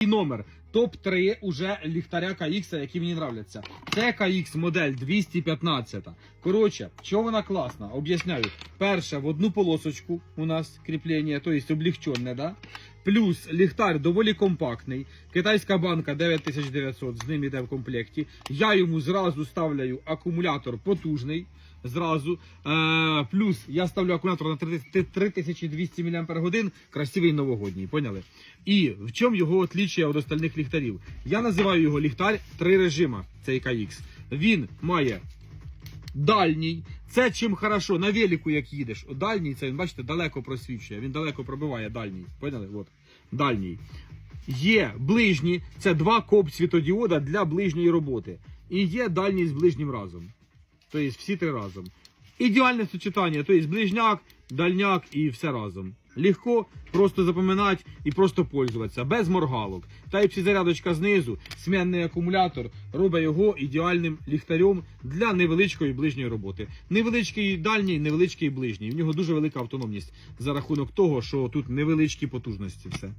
І номер топ-3 уже ліхтаря KX, які мені нравляться. Це KX модель 215. Коротше, чого вона класна? Об'ясняю. Перше, в одну полосочку у нас кріплення, тобто облегчене, да? Плюс ліхтар доволі компактний. Китайська банка 9900, з ним іде в комплекті. Я йому зразу ставляю акумулятор потужний. Зразу. Е, плюс я ставлю акумулятор на 3200 мАч, красивий новогодній, поняли? І в чому його отлічує від остальних ліхтарів? Я називаю його ліхтар три режима, цей KX. Він має дальній. Це чим хорошо, на велику як їдеш. Дальній це він, бачите, далеко просвічує. Він далеко пробиває дальній. Поняли? От. Дальній. Є ближні, це два коп світодіода для ближньої роботи. І є дальній з ближнім разом. Тобто всі три разом. Ідеальне сочетання, тобто ближняк, дальняк і все разом. Легко просто запам'ятати і просто пользуватися, без моргалок. Type-C зарядочка знизу, смінний акумулятор робить його ідеальним ліхтарем для невеличкої ближньої роботи. Невеличкий дальній, невеличкий ближній. В нього дуже велика автономність за рахунок того, що тут невеличкі потужності. Все.